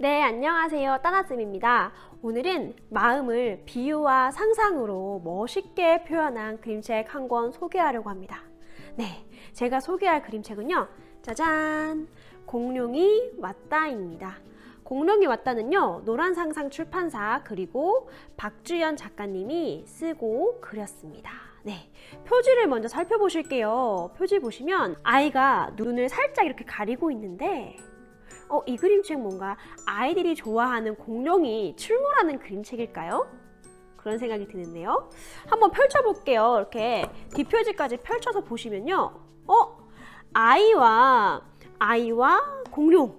네, 안녕하세요. 따나쌤입니다. 오늘은 마음을 비유와 상상으로 멋있게 표현한 그림책 한 권 소개하려고 합니다. 네, 제가 소개할 그림책은요. 짜잔! 공룡이 왔다입니다. 공룡이 왔다는요, 노란 상상 출판사 그리고 박주연 작가님이 쓰고 그렸습니다. 네, 표지를 먼저 살펴보실게요. 표지 보시면 아이가 눈을 살짝 이렇게 가리고 있는데 어, 이 그림책 뭔가 아이들이 좋아하는 공룡이 출몰하는 그림책일까요? 그런 생각이 드는데요. 한번 펼쳐볼게요. 이렇게 뒷표지까지 펼쳐서 보시면요. 어? 아이와, 아이와 공룡.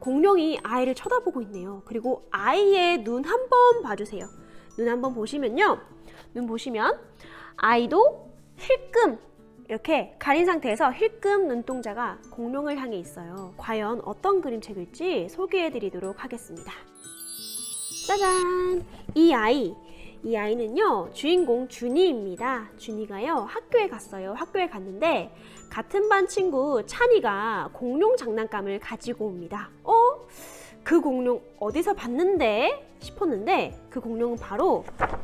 공룡이 아이를 쳐다보고 있네요. 그리고 아이의 눈 한 번 봐주세요. 눈 한 번 보시면요. 눈 보시면 아이도 힐끔 이렇게 가린 상태에서 힐끔 눈동자가 공룡을 향해 있어요. 과연 어떤 그림책일지 소개해 드리도록 하겠습니다. 짜잔! 이 아이. 이 아이는요, 주인공 준이입니다. 준이가요, 학교에 갔어요. 학교에 갔는데, 같은 반 친구 찬이가 공룡 장난감을 가지고 옵니다. 어? 그 공룡 어디서 봤는데? 싶었는데, 그 공룡은 바로, 자,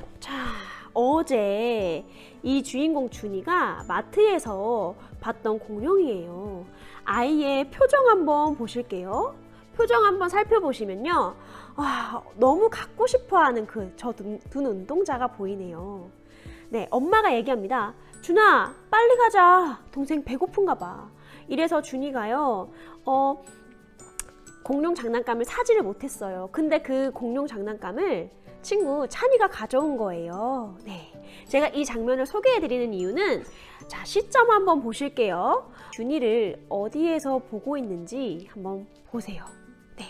어제 이 주인공 준이가 마트에서 봤던 공룡이에요. 아이의 표정 한번 보실게요. 표정 한번 살펴보시면요. 와, 너무 갖고 싶어 하는 그저두 눈동자가 보이네요. 네, 엄마가 얘기합니다. 준아, 빨리 가자. 동생 배고픈가 봐. 이래서 준이가요, 어, 공룡 장난감을 사지를 못했어요. 근데 그 공룡 장난감을 친구 찬이가 가져온 거예요. 네. 제가 이 장면을 소개해 드리는 이유는 자, 시점 한번 보실게요. 준이를 어디에서 보고 있는지 한번 보세요. 네.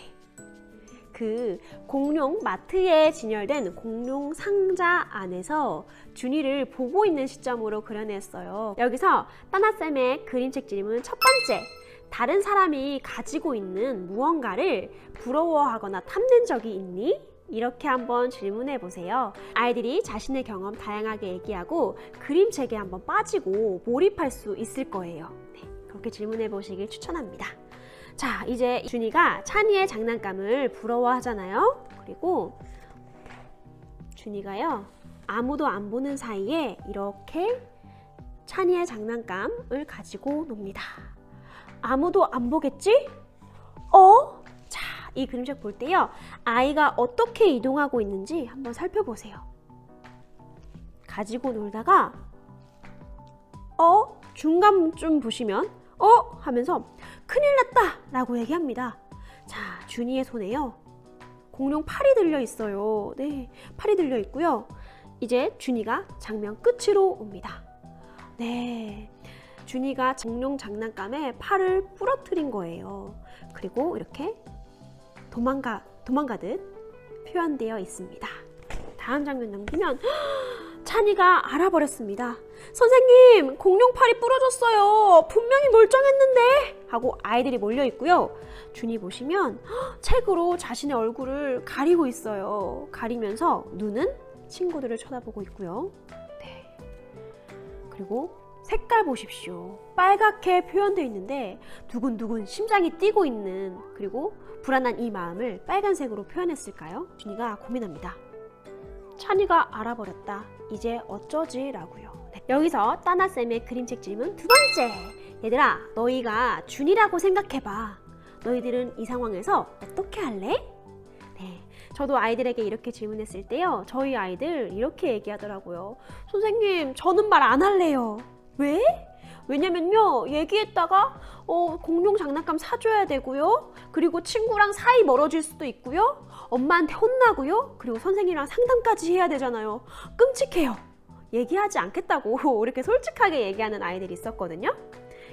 그 공룡 마트에 진열된 공룡 상자 안에서 준이를 보고 있는 시점으로 그려냈어요. 여기서 따나쌤의 그림책 질문 첫 번째. 다른 사람이 가지고 있는 무언가를 부러워하거나 탐낸 적이 있니? 이렇게 한번 질문해 보세요. 아이들이 자신의 경험 다양하게 얘기하고 그림책에 한번 빠지고 몰입할 수 있을 거예요. 네, 그렇게 질문해 보시길 추천합니다. 자, 이제 준이가 찬이의 장난감을 부러워하잖아요. 그리고 준이가요, 아무도 안 보는 사이에 이렇게 찬이의 장난감을 가지고 놉니다. 아무도 안 보겠지? 어? 자, 이 그림책 볼 때요. 아이가 어떻게 이동하고 있는지 한번 살펴보세요. 가지고 놀다가 어? 중간쯤 보시면 어? 하면서 큰일 났다! 라고 얘기합니다. 자, 준이의 손에요. 공룡 팔이 들려 있어요. 네, 팔이 들려 있고요. 이제 준이가 장면 끝으로 옵니다. 네. 준이가 공룡 장난감에 팔을 부러뜨린 거예요. 그리고 이렇게 도망가 도망가듯 표현되어 있습니다. 다음 장면 넘기면 찬이가 알아버렸습니다. 선생님, 공룡 팔이 부러졌어요. 분명히 멀쩡했는데 하고 아이들이 몰려 있고요. 준이 보시면 책으로 자신의 얼굴을 가리고 있어요. 가리면서 눈은 친구들을 쳐다보고 있고요. 네. 그리고 색깔 보십시오. 빨갛게 표현되어 있는데 두근두근 심장이 뛰고 있는 그리고 불안한 이 마음을 빨간색으로 표현했을까요? 준이가 고민합니다. 찬이가 알아버렸다. 이제 어쩌지? 라고요. 네, 여기서 따나쌤의 그림책 질문 두 번째. 얘들아, 너희가 준이라고 생각해봐. 너희들은 이 상황에서 어떻게 할래? 네, 저도 아이들에게 이렇게 질문했을 때요. 저희 아이들 이렇게 얘기하더라고요. 선생님, 저는 말 안 할래요. 왜? 왜냐면요 얘기했다가 어, 공룡 장난감 사줘야 되고요. 그리고 친구랑 사이 멀어질 수도 있고요. 엄마한테 혼나고요. 그리고 선생님이랑 상담까지 해야 되잖아요. 끔찍해요. 얘기하지 않겠다고 이렇게 솔직하게 얘기하는 아이들이 있었거든요.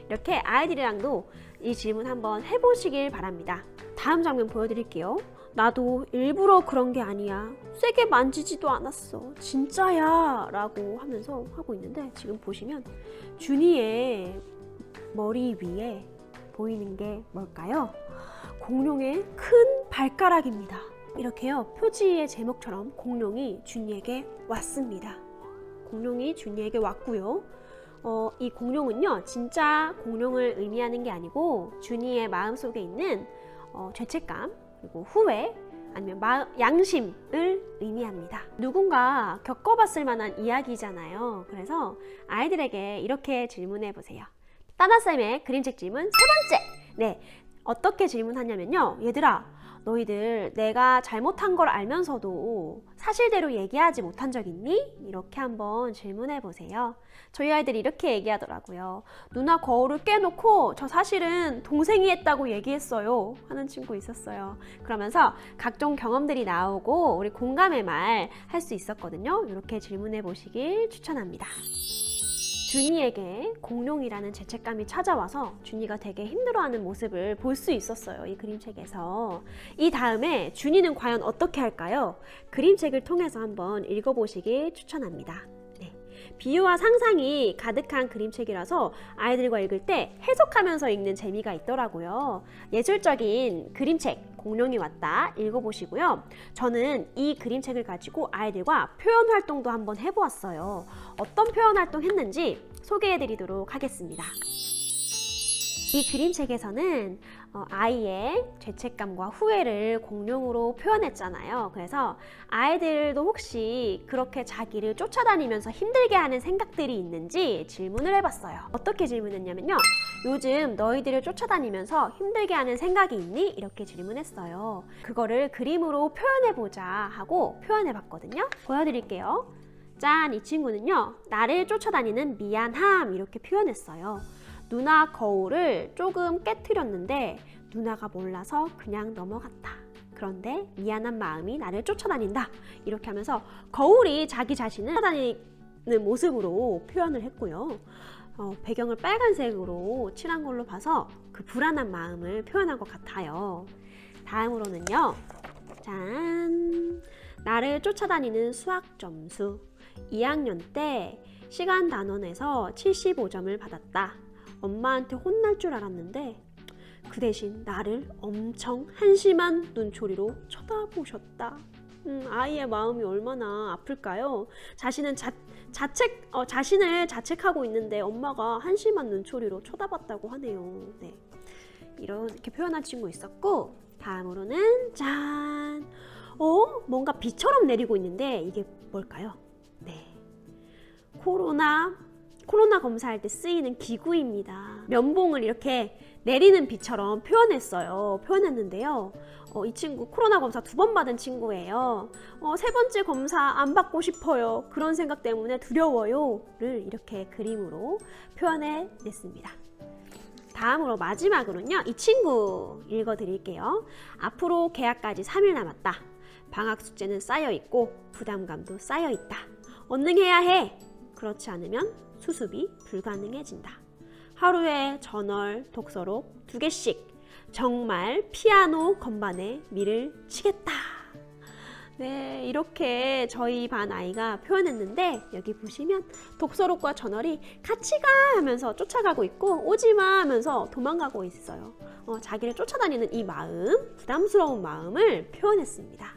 이렇게 아이들이랑도 이 질문 한번 해보시길 바랍니다. 다음 장면 보여드릴게요 나도 일부러 그런 게 아니야. 세게 만지지도 않았어. 진짜야. 라고 하면서 하고 있는데 지금 보시면 준이의 머리 위에 보이는 게 뭘까요? 공룡의 큰 발가락입니다. 이렇게요. 표지의 제목처럼 공룡이 준이에게 왔습니다. 공룡이 준이에게 왔고요. 어, 이 공룡은요, 진짜 공룡을 의미하는 게 아니고 준이의 마음속에 있는 어, 죄책감, 그리고 후회, 아니면 마- 양심을 의미합니다. 누군가 겪어봤을 만한 이야기잖아요. 그래서 아이들에게 이렇게 질문해 보세요. 따나쌤의 그림책 질문 세 번째! 네, 어떻게 질문하냐면요. 얘들아, 너희들 내가 잘못한 걸 알면서도 사실대로 얘기하지 못한 적 있니? 이렇게 한번 질문해 보세요. 저희 아이들이 이렇게 얘기하더라고요. 누나 거울을 깨놓고 저 사실은 동생이 했다고 얘기했어요. 하는 친구 있었어요. 그러면서 각종 경험들이 나오고 우리 공감의 말 할 수 있었거든요. 이렇게 질문해 보시길 추천합니다. 준이에게 공룡이라는 죄책감이 찾아와서 준이가 되게 힘들어하는 모습을 볼 수 있었어요. 이 그림책에서. 이 다음에 준이는 과연 어떻게 할까요? 그림책을 통해서 한번 읽어보시길 추천합니다. 네. 비유와 상상이 가득한 그림책이라서 아이들과 읽을 때 해석하면서 읽는 재미가 있더라고요. 예술적인 그림책, 공룡이 왔다 읽어보시고요. 저는 이 그림책을 가지고 아이들과 표현 활동도 한번 해보았어요. 어떤 표현 활동 했는지 소개해 드리도록 하겠습니다. 이 그림책에서는 어, 아이의 죄책감과 후회를 공룡으로 표현했잖아요. 그래서 아이들도 혹시 그렇게 자기를 쫓아다니면서 힘들게 하는 생각들이 있는지 질문을 해봤어요. 어떻게 질문했냐면요. 요즘 너희들을 쫓아다니면서 힘들게 하는 생각이 있니? 이렇게 질문했어요. 그거를 그림으로 표현해보자 하고 표현해봤거든요. 보여드릴게요. 짠! 이 친구는요, 나를 쫓아다니는 미안함 이렇게 표현했어요. 누나 거울을 조금 깨트렸는데 누나가 몰라서 그냥 넘어갔다. 그런데 미안한 마음이 나를 쫓아다닌다. 이렇게 하면서 거울이 자기 자신을 쫓아다니는 모습으로 표현을 했고요. 어, 배경을 빨간색으로 칠한 걸로 봐서 그 불안한 마음을 표현한 것 같아요. 다음으로는요. 짠! 나를 쫓아다니는 수학 점수. 2학년 때 시간 단원에서 75점을 받았다. 엄마한테 혼날 줄 알았는데 그 대신 나를 엄청 한심한 눈초리로 쳐다보셨다. 음, 아이의 마음이 얼마나 아플까요? 자신은 자, 자책, 어, 자신을 자책하고 있는데 엄마가 한심한 눈초리로 쳐다봤다고 하네요. 네. 이렇게 표현한 친구 있었고, 다음으로는 짠! 어? 뭔가 비처럼 내리고 있는데 이게 뭘까요? 네. 코로나 코로나 검사할 때 쓰이는 기구입니다. 면봉을 이렇게 내리는 비처럼 표현했어요. 표현했는데요. 어, 이 친구 코로나 검사 두 번 받은 친구예요. 어, 세 번째 검사 안 받고 싶어요. 그런 생각 때문에 두려워요를 이렇게 그림으로 표현해 냈습니다. 다음으로 마지막으로는요. 이 친구 읽어 드릴게요. 앞으로 계약까지 3일 남았다. 방학 숙제는 쌓여 있고 부담감도 쌓여 있다. 언능해야 해. 그렇지 않으면 수습이 불가능해진다. 하루에 저널, 독서록 두 개씩 정말 피아노 건반에 밀을 치겠다. 네, 이렇게 저희 반 아이가 표현했는데 여기 보시면 독서록과 저널이 같이 가 하면서 쫓아가고 있고 오지 마 하면서 도망가고 있어요. 어, 자기를 쫓아다니는 이 마음, 부담스러운 마음을 표현했습니다.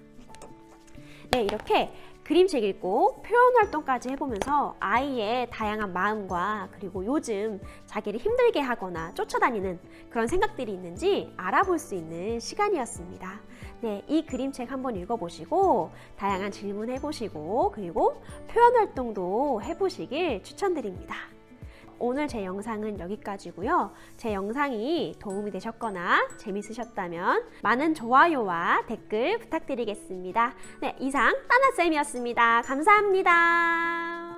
네, 이렇게 그림책 읽고 표현 활동까지 해보면서 아이의 다양한 마음과 그리고 요즘 자기를 힘들게 하거나 쫓아다니는 그런 생각들이 있는지 알아볼 수 있는 시간이었습니다. 네, 이 그림책 한번 읽어보시고 다양한 질문 해보시고 그리고 표현 활동도 해보시길 추천드립니다. 오늘 제 영상은 여기까지고요. 제 영상이 도움이 되셨거나 재밌으셨다면 많은 좋아요와 댓글 부탁드리겠습니다. 네, 이상 따나쌤이었습니다. 감사합니다.